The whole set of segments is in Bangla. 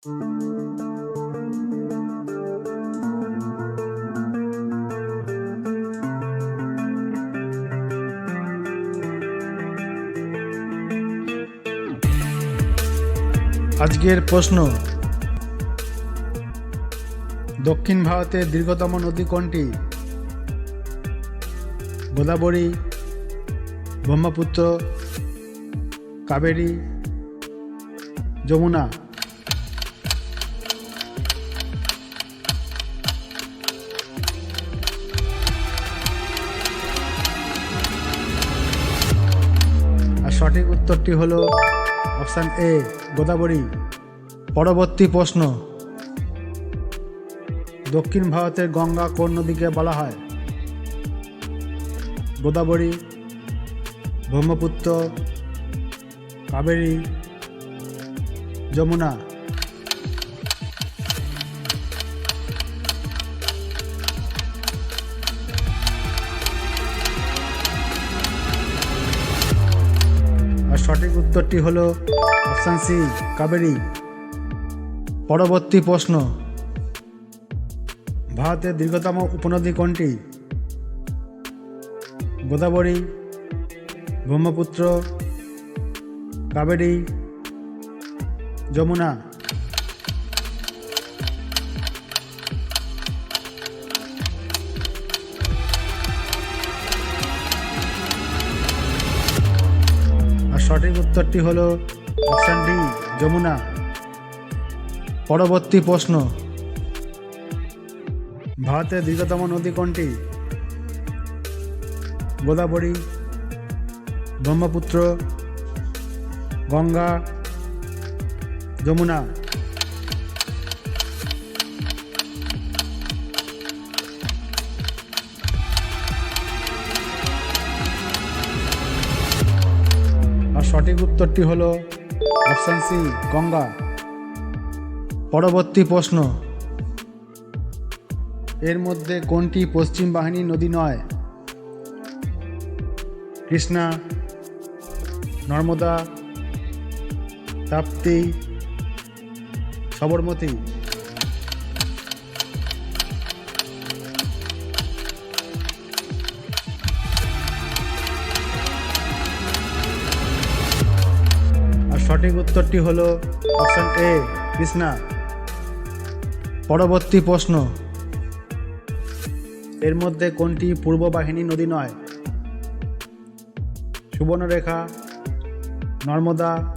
আজকের প্রশ্ন। দক্ষিণ ভারতের দীর্ঘতম নদী কোনটি? গোদাবরী ব্রহ্মপুত্র কাবেরী যমুনা। সঠিক উত্তরটি হলো অপশান এ, গোদাবরী। পরবর্তী প্রশ্ন। দক্ষিণ ভারতের গঙ্গা কোন নদীকে বলা হয়? গোদাবরী, ব্রহ্মপুত্র, কাবেরী, যমুনা। উত্তরটি হল অপশান সি, কাবেরি। পরবর্তী প্রশ্ন। ভারতের দীর্ঘতম উপনদী কোনটি? গোদাবরী, ব্রহ্মপুত্র, কাবেরী, যমুনা। সঠিক উত্তরটি হলো অপশান ডি যমুনা। পরবর্তী প্রশ্ন, ভারতের দীর্ঘতম নদী কোনটি? গোদাবরী, ব্রহ্মপুত্র, গঙ্গা, যমুনা। সঠিক উত্তরটি হলো অপশান সি, গঙ্গা। পরবর্তী প্রশ্ন। এর মধ্যে কোনটি পশ্চিম বাহিনী নদী নয়? কৃষ্ণা, নর্মদা, তাপ্তি, সবরমতী। সঠিক উত্তরটি হলো অপশন এ কৃষ্ণা। পরবর্তী প্রশ্ন। এর মধ্যে কোনটি পূর্ব বাহিনী নদী নয়? সুবর্ণরেখা, নর্মদা,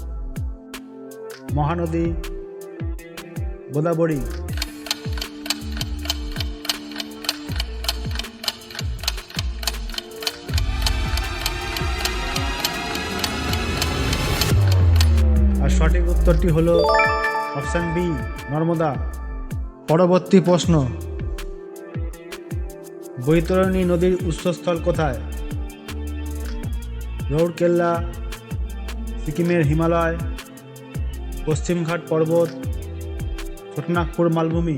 মহানদী, গোদাবরী। উত্তরটি হল অপশান বি, নর্মদা। পরবর্তী প্রশ্ন, বৈতরণী নদীর উৎসস্থল কোথায়? রৌরকেল্লা, সিকিমের হিমালয়, পশ্চিমঘাট পর্বত, ছোটনাগপুর মালভূমি।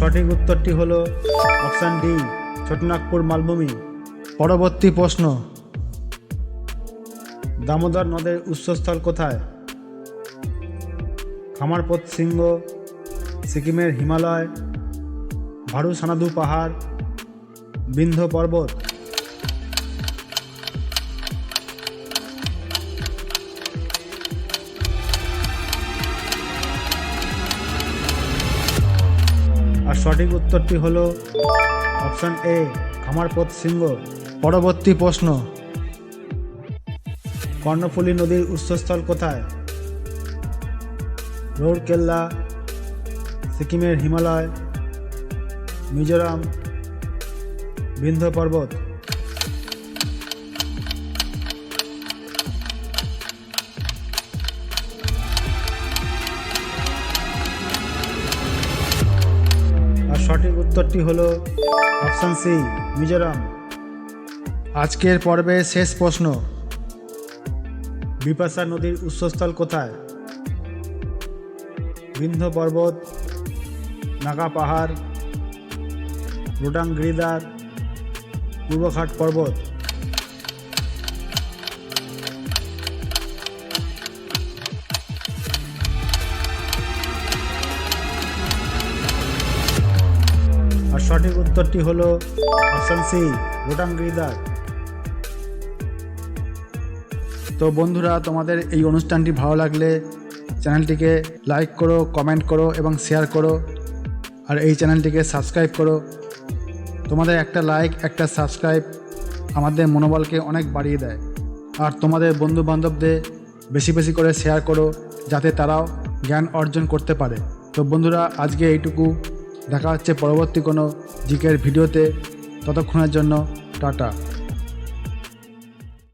সঠিক উত্তরটি হলো অপশান ডি, ছোটনাগপুর মালভূমি। পরবর্তী প্রশ্ন, দামোদর নদের উৎসস্থল কোথায়? খামারপথ সিংহ, সিকিমের হিমালয়, ভারু সানাদু পাহাড়, বিন্ধ্য পর্বত। আর সঠিক উত্তরটি হল অপশন এ, খামারপথ সিংহ। পরবর্তী প্রশ্ন, কর্ণফুলী নদীর উৎসস্থল কোথায়? রৌরকেল্লা, সিকিমের হিমালয়, মিজোরাম, বিন্ধ্য পর্বত। সঠিক উত্তরটি হলো অপশান সি, মিজোরাম। আজকের পর্বের শেষ প্রশ্ন, বিপাশা নদীর উৎসস্থল কোথায়? বিন্ধ্য পর্বত, নাগা পাহাড় রোটাং গিরিদার পূর্বঘাট পর্বত। সঠিক উত্তরটি হলো অপশন সি রোটাং গিরিদার তো বন্ধুরা, তোমাদের এই অনুষ্ঠানটি ভালো লাগলে চ্যানেলটিকে লাইক করো, কমেন্ট করো এবং শেয়ার করো, আর এই চ্যানেলটিকে সাবস্ক্রাইব করো। তোমাদের একটা লাইক, একটা সাবস্ক্রাইব আমাদের মনোবলকে অনেক বাড়িয়ে দেয়। আর তোমাদের বন্ধু বান্ধবদের বেশি বেশি করে শেয়ার করো, যাতে তারাও জ্ঞান অর্জন করতে পারে। তো বন্ধুরা, আজকে এইটুকু। দেখা হচ্ছে পরবর্তী কোনো জিকের ভিডিওতে ততক্ষণের জন্য টাটা।